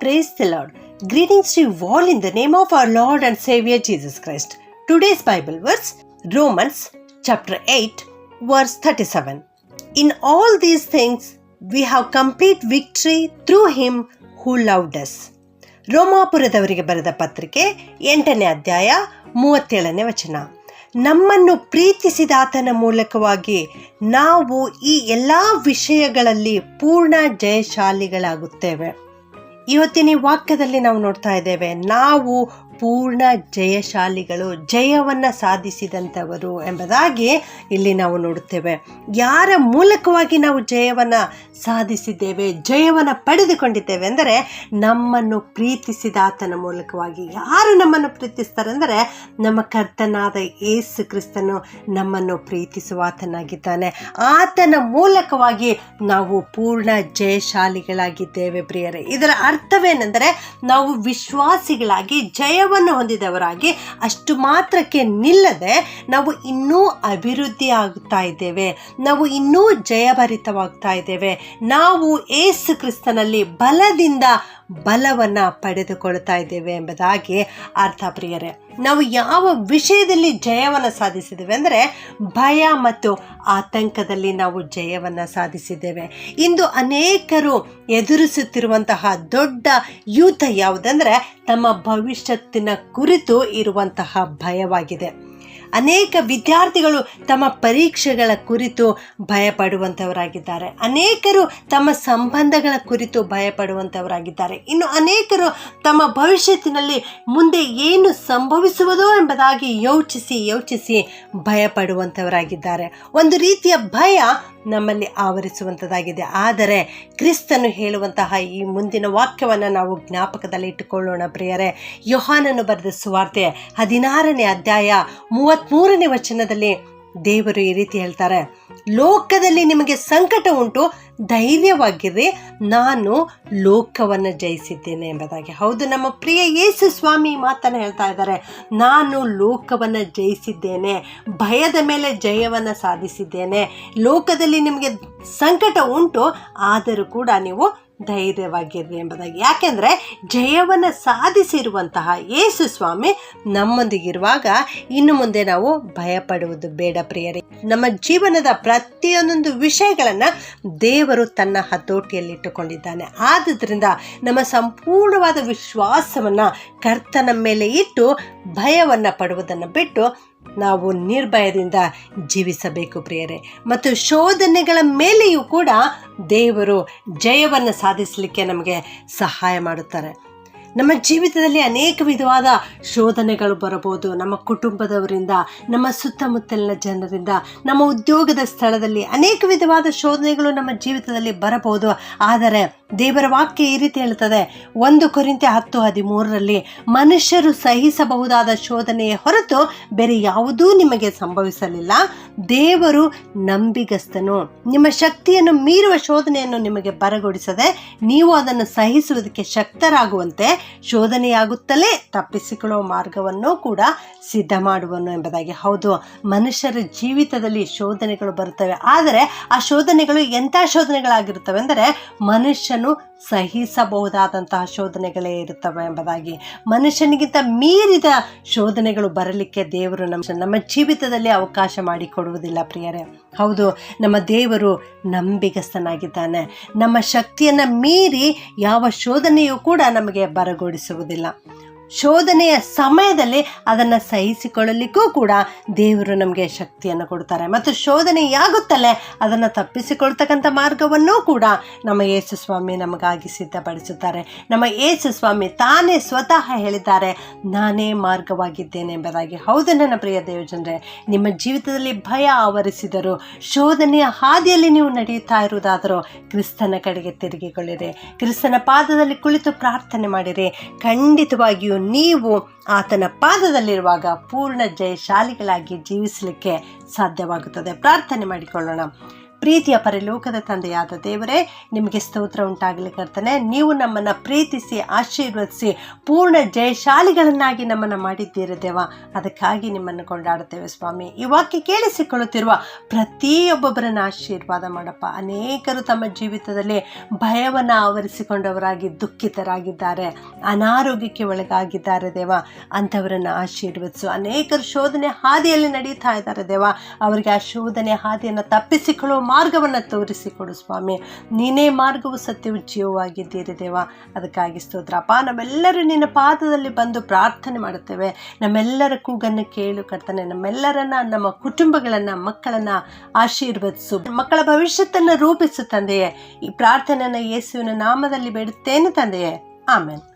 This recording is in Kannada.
Praise the Lord. Greetings to you all in the name of our Lord and Savior Jesus Christ. Today's Bible verse, Romans chapter 8, verse 37. In all these things, we have complete victory through him who loved us. ರೋಮಾಪುರದವರಿಗೆ ಬರೆದ ಪತ್ರಿಕೆ ಎಂಟನೇ ಅಧ್ಯಾಯ ಮೂವತ್ತೇಳನೇ ವಚನ ನಮ್ಮನ್ನು ಪ್ರೀತಿಸಿದಾತನ ಮೂಲಕವಾಗಿ ನಾವು ಈ ಎಲ್ಲ ವಿಷಯಗಳಲ್ಲಿ ಪೂರ್ಣ ಜಯಶಾಲಿಗಳಾಗುತ್ತೇವೆ ಇವತ್ತಿನ ಈ ವಾಕ್ಯದಲ್ಲಿ ನಾವು ನೋಡ್ತಾ ಇದ್ದೇವೆ, ನಾವು ಪೂರ್ಣ ಜಯಶಾಲಿಗಳು, ಜಯವನ್ನು ಸಾಧಿಸಿದಂಥವರು ಎಂಬುದಾಗಿ ಇಲ್ಲಿ ನಾವು ನೋಡುತ್ತೇವೆ. ಯಾರ ಮೂಲಕವಾಗಿ ನಾವು ಜಯವನ್ನು ಸಾಧಿಸಿದ್ದೇವೆ, ಜಯವನ್ನು ಪಡೆದುಕೊಂಡಿದ್ದೇವೆ ಅಂದರೆ ನಮ್ಮನ್ನು ಪ್ರೀತಿಸಿದ ಆತನ ಮೂಲಕವಾಗಿ. ಯಾರು ನಮ್ಮನ್ನು ಪ್ರೀತಿಸ್ತಾರೆ ಅಂದರೆ ನಮ್ಮ ಕರ್ತನಾದ ಏಸು ಕ್ರಿಸ್ತನು ನಮ್ಮನ್ನು ಪ್ರೀತಿಸುವ ಆತನಾಗಿದ್ದಾನೆ ಆತನ ಮೂಲಕವಾಗಿ ನಾವು ಪೂರ್ಣ ಜಯಶಾಲಿಗಳಾಗಿದ್ದೇವೆ ಪ್ರಿಯರೇ. ಇದರ ಅರ್ಥವೇನೆಂದರೆ ನಾವು ವಿಶ್ವಾಸಿಗಳಾಗಿ ಜಯವನ್ನು ಹೊಂದಿದವರಾಗಿ ಅಷ್ಟು ಮಾತ್ರಕ್ಕೆ ನಿಲ್ಲದೆ ನಾವು ಇನ್ನೂ ಅಭಿವೃದ್ಧಿ ಆಗ್ತಾ ಇದ್ದೇವೆ. ನಾವು ಇನ್ನೂ ಜಯಭರಿತವಾಗ್ತಾ ಇದ್ದೇವೆ. ನಾವು ಏಸು ಕ್ರಿಸ್ತನಲ್ಲಿ ಬಲದಿಂದ ಬಲವನ್ನು ಪಡೆದುಕೊಳ್ತಾ ಇದ್ದೇವೆ ಎಂಬುದಾಗಿ ಅರ್ಥ ಪ್ರಿಯರೇ. ನಾವು ಯಾವ ವಿಷಯದಲ್ಲಿ ಜಯವನ್ನು ಸಾಧಿಸಿದ್ದೇವೆ ಅಂದರೆ ಭಯ ಮತ್ತು ಆತಂಕದಲ್ಲಿ ನಾವು ಜಯವನ್ನು ಸಾಧಿಸಿದ್ದೇವೆ. ಇಂದು ಅನೇಕರು ಎದುರಿಸುತ್ತಿರುವಂತಹ ದೊಡ್ಡ ಯೂತ ಯಾವುದಂದರೆ ತಮ್ಮ ಭವಿಷ್ಯತ್ತಿನ ಕುರಿತು ಇರುವಂತಹ ಭಯವಾಗಿದೆ. ಅನೇಕ ವಿದ್ಯಾರ್ಥಿಗಳು ತಮ್ಮ ಪರೀಕ್ಷೆಗಳ ಕುರಿತು ಭಯಪಡುವಂಥವರಾಗಿದ್ದಾರೆ. ಅನೇಕರು ತಮ್ಮ ಸಂಬಂಧಗಳ ಕುರಿತು ಭಯಪಡುವಂಥವರಾಗಿದ್ದಾರೆ. ಇನ್ನು ಅನೇಕರು ತಮ್ಮ ಭವಿಷ್ಯತ್ತಿನಲ್ಲಿ ಮುಂದೆ ಏನು ಸಂಭವಿಸುವುದೋ ಎಂಬುದಾಗಿ ಯೋಚಿಸಿ ಯೋಚಿಸಿ ಭಯಪಡುವಂಥವರಾಗಿದ್ದಾರೆ. ಒಂದು ರೀತಿಯ ಭಯ ನಮ್ಮಲ್ಲಿ ಆವರಿಸುವಂಥದ್ದಾಗಿದೆ ಆದರೆ ಕ್ರಿಸ್ತನು ಹೇಳುವಂತಹ ಈ ಮುಂದಿನ ವಾಕ್ಯವನ್ನು ನಾವು ಜ್ಞಾಪಕದಲ್ಲಿ ಇಟ್ಟುಕೊಳ್ಳೋಣ ಪ್ರಿಯರೇ. ಯೋಹಾನನ್ನು ಬರೆದ ಸುವಾರ್ತೆ ಹದಿನಾರನೇ ಅಧ್ಯಾಯ ಮೂವತ್ತ್ಮೂರನೇ ವಚನದಲ್ಲಿ ದೇವರು ಈ ರೀತಿ ಹೇಳ್ತಾರೆ, ಲೋಕದಲ್ಲಿ ನಿಮಗೆ ಸಂಕಟ ಉಂಟು, ಧೈರ್ಯವಾಗಿರಿ, ನಾನು ಲೋಕವನ್ನು ಜಯಿಸಿದ್ದೇನೆ ಎಂಬುದಾಗಿ. ಹೌದು, ನಮ್ಮ ಪ್ರಿಯ ಯೇಸು ಸ್ವಾಮಿ ಮಾತನ್ನು ಹೇಳ್ತಾ ಇದ್ದಾರೆ, ನಾನು ಲೋಕವನ್ನು ಜಯಿಸಿದ್ದೇನೆ, ಭಯದ ಮೇಲೆ ಜಯವನ್ನು ಸಾಧಿಸಿದ್ದೇನೆ, ಲೋಕದಲ್ಲಿ ನಿಮಗೆ ಸಂಕಟ ಉಂಟು, ಆದರೂ ಕೂಡ ನೀವು ಧೈರ್ಯವಾಗಿರ್ರಿ ಎಂಬುದಾಗಿ. ಯಾಕೆಂದರೆ ಜಯವನ್ನು ಸಾಧಿಸಿರುವಂತಹ ಯೇಸು ಸ್ವಾಮಿ ನಮ್ಮೊಂದಿಗಿರುವಾಗ ಇನ್ನು ಮುಂದೆ ನಾವು ಭಯಪಡುವುದು ಬೇಡ ಪ್ರಿಯರೇ. ನಮ್ಮ ಜೀವನದ ಪ್ರತಿಯೊಂದೊಂದು ವಿಷಯಗಳನ್ನು ದೇವರು ತನ್ನ ಹತೋಟಿಯಲ್ಲಿಟ್ಟುಕೊಂಡಿದ್ದಾನೆ. ಆದುದರಿಂದ ನಮ್ಮ ಸಂಪೂರ್ಣವಾದ ವಿಶ್ವಾಸವನ್ನು ಕರ್ತನ ಮೇಲೆ ಇಟ್ಟು ಭಯವನ್ನು ಪಡುವುದನ್ನು ಬಿಟ್ಟು ನಾವು ನಿರ್ಭಯದಿಂದ ಜೀವಿಸಬೇಕು ಪ್ರಿಯರೇ. ಮತ್ತು ಶೋಧನೆಗಳ ಮೇಲೆಯೂ ಕೂಡ ದೇವರು ಜಯವನ್ನು ಸಾಧಿಸಲಿಕ್ಕೆ ನಮಗೆ ಸಹಾಯ ಮಾಡುತ್ತಾರೆ. ನಮ್ಮ ಜೀವಿತದಲ್ಲಿ ಅನೇಕ ವಿಧವಾದ ಶೋಧನೆಗಳು ಬರಬಹುದು. ನಮ್ಮ ಕುಟುಂಬದವರಿಂದ, ನಮ್ಮ ಸುತ್ತಮುತ್ತಲಿನ ಜನರಿಂದ, ನಮ್ಮ ಉದ್ಯೋಗದ ಸ್ಥಳದಲ್ಲಿ ಅನೇಕ ವಿಧವಾದ ಶೋಧನೆಗಳು ನಮ್ಮ ಜೀವಿತದಲ್ಲಿ ಬರಬಹುದು. ಆದರೆ ದೇವರ ವಾಕ್ಯ ಈ ರೀತಿ ಹೇಳ್ತದೆ ಒಂದು ಕೊರಿಂತೆ ಹತ್ತು ಹದಿಮೂರರಲ್ಲಿ ಮನುಷ್ಯರು ಸಹಿಸಬಹುದಾದ ಶೋಧನೆಯ ಹೊರತು ಬೇರೆ ಯಾವುದೂ ನಿಮಗೆ ಸಂಭವಿಸಲಿಲ್ಲ. ದೇವರು ನಂಬಿಗಸ್ತನು. ನಿಮ್ಮ ಶಕ್ತಿಯನ್ನು ಮೀರುವ ಶೋಧನೆಯನ್ನು ನಿಮಗೆ ಬರಗೊಡಿಸದೆ ನೀವು ಅದನ್ನು ಸಹಿಸುವುದಕ್ಕೆ ಶಕ್ತರಾಗುವಂತೆ ಶೋಧನೆಯಾಗುತ್ತಲೇ ತಪ್ಪಿಸಿಕೊಳ್ಳುವ ಮಾರ್ಗವನ್ನು ಕೂಡ ಸಿದ್ಧ ಮಾಡುವನು ಎಂಬುದಾಗಿ. ಹೌದು, ಮನುಷ್ಯರ ಜೀವಿತದಲ್ಲಿ ಶೋಧನೆಗಳು ಬರುತ್ತವೆ. ಆದರೆ ಆ ಶೋಧನೆಗಳು ಎಂಥ ಶೋಧನೆಗಳಾಗಿರುತ್ತವೆ? ಅಂದರೆ ಮನುಷ್ಯನು ಸಹಿಸಬಹುದಾದಂತಹ ಶೋಧನೆಗಳೇ ಇರುತ್ತವೆ ಎಂಬುದಾಗಿ ಮನುಷ್ಯನಿಗಿಂತ ಮೀರಿದ ಶೋಧನೆಗಳು ಬರಲಿಕ್ಕೆ ದೇವರು ನಮ್ಮ ನಮ್ಮ ಜೀವಿತದಲ್ಲಿ ಅವಕಾಶ ಮಾಡಿಕೊಡುವುದಿಲ್ಲ ಪ್ರಿಯರೇ. ಹೌದು, ನಮ್ಮ ದೇವರು ನಂಬಿಗಸ್ತನಾಗಿದ್ದಾನೆ. ನಮ್ಮ ಶಕ್ತಿಯನ್ನು ಮೀರಿ ಯಾವ ಶೋಧನೆಯೂ ಕೂಡ ನಮಗೆ ಬರಗೊಡಿಸುವುದಿಲ್ಲ. ಶೋಧನೆಯ ಸಮಯದಲ್ಲಿ ಅದನ್ನು ಸಹಿಸಿಕೊಳ್ಳಲಿಕ್ಕೂ ಕೂಡ ದೇವರು ನಮಗೆ ಶಕ್ತಿಯನ್ನು ಕೊಡ್ತಾರೆ. ಮತ್ತು ಶೋಧನೆಯಾಗುತ್ತಲೇ ಅದನ್ನು ತಪ್ಪಿಸಿಕೊಳ್ತಕ್ಕಂಥ ಮಾರ್ಗವನ್ನೂ ಕೂಡ ನಮ್ಮ ಯೇಸು ಸ್ವಾಮಿ ನಮಗಾಗಿ ಸಿದ್ಧಪಡಿಸುತ್ತಾರೆ. ನಮ್ಮ ಯೇಸು ಸ್ವಾಮಿ ತಾನೇ ಸ್ವತಃ ಹೇಳಿದ್ದಾರೆ, ನಾನೇ ಮಾರ್ಗವಾಗಿದ್ದೇನೆ ಎಂಬುದಾಗಿ. ಹೌದು ನನ್ನ ಪ್ರಿಯ ದೇವಜನರೇ, ನಿಮ್ಮ ಜೀವಿತದಲ್ಲಿ ಭಯ ಆವರಿಸಿದರು, ಶೋಧನೆಯ ಹಾದಿಯಲ್ಲಿ ನೀವು ನಡೆಯುತ್ತಾ ಇರುವುದಾದರೂ ಕ್ರಿಸ್ತನ ಕಡೆಗೆ ತಿರುಗಿಕೊಳ್ಳಿರಿ. ಕ್ರಿಸ್ತನ ಪಾದದಲ್ಲಿ ಕುಳಿತು ಪ್ರಾರ್ಥನೆ ಮಾಡಿರಿ. ಖಂಡಿತವಾಗಿಯೂ ನೀವು ಆತನ ಪಾದದಲ್ಲಿರುವಾಗ ಪೂರ್ಣ ಜಯಶಾಲಿಗಳಾಗಿ ಜೀವಿಸಲಿಕ್ಕೆ ಸಾಧ್ಯವಾಗುತ್ತದೆ. ಪ್ರಾರ್ಥನೆ ಮಾಡಿಕೊಳ್ಳೋಣ. ಪ್ರೀತಿಯ ಪರಲೋಕದ ತಂದೆಯಾದ ದೇವರೇ, ನಿಮಗೆ ಸ್ತೋತ್ರ ಉಂಟಾಗಲಿ ಕರ್ತನೆ. ನೀವು ನಮ್ಮನ್ನು ಪ್ರೀತಿಸಿ, ಆಶೀರ್ವದಿಸಿ, ಪೂರ್ಣ ಜಯಶಾಲಿಗಳನ್ನಾಗಿ ನಮ್ಮನ್ನು ಮಾಡಿದ್ದೀರ ದೇವ. ಅದಕ್ಕಾಗಿ ನಿಮ್ಮನ್ನು ಕೊಂಡಾಡುತ್ತೇವೆ ಸ್ವಾಮಿ. ಈ ವಾಕ್ಯ ಕೇಳಿಸಿಕೊಳ್ಳುತ್ತಿರುವ ಪ್ರತಿಯೊಬ್ಬೊಬ್ಬರನ್ನು ಆಶೀರ್ವಾದ ಮಾಡಪ್ಪ. ಅನೇಕರು ತಮ್ಮ ಜೀವಿತದಲ್ಲಿ ಭಯವನ್ನು ಆವರಿಸಿಕೊಂಡವರಾಗಿ ದುಃಖಿತರಾಗಿದ್ದಾರೆ. ಅನಾರೋಗ್ಯಕ್ಕೆ ಒಳಗಾಗಿದ್ದಾರೆ ದೇವ. ಅಂಥವರನ್ನು ಆಶೀರ್ವದಿಸು. ಅನೇಕರು ಶೋಧನೆ ಹಾದಿಯಲ್ಲಿ ನಡೀತಾ ಇದ್ದಾರೆ ದೇವ. ಅವರಿಗೆ ಆ ಶೋಧನೆ ಹಾದಿಯನ್ನು ತಪ್ಪಿಸಿಕೊಳ್ಳುವ ಮಾರ್ಗವನ್ನು ತೋರಿಸಿಕೊಡು ಸ್ವಾಮಿ. ನೀನೇ ಮಾರ್ಗವು ಸತ್ಯವು ಜೀವವಾಗಿದ್ದೀರಿ ದೇವ. ಅದಕ್ಕಾಗಿ ಸ್ತೋತ್ರಪ್ಪ. ನಮ್ಮೆಲ್ಲರೂ ನಿನ್ನ ಪಾದದಲ್ಲಿ ಬಂದು ಪ್ರಾರ್ಥನೆ ಮಾಡುತ್ತೇವೆ. ನಮ್ಮೆಲ್ಲರ ಕೂಗನ್ನು ಕೇಳು ಕರ್ತನೆ. ನಮ್ಮೆಲ್ಲರನ್ನ, ನಮ್ಮ ಕುಟುಂಬಗಳನ್ನು, ಮಕ್ಕಳನ್ನು ಆಶೀರ್ವದಿಸು. ಮಕ್ಕಳ ಭವಿಷ್ಯತ್ತನ್ನು ರೂಪಿಸು ತಂದೆಯೇ. ಈ ಪ್ರಾರ್ಥನೆಯನ್ನು ಯೇಸುವಿನ ನಾಮದಲ್ಲಿ ಬೇಡುತ್ತೇನೆ ತಂದೆಯೇ. ಆಮೇಲೆ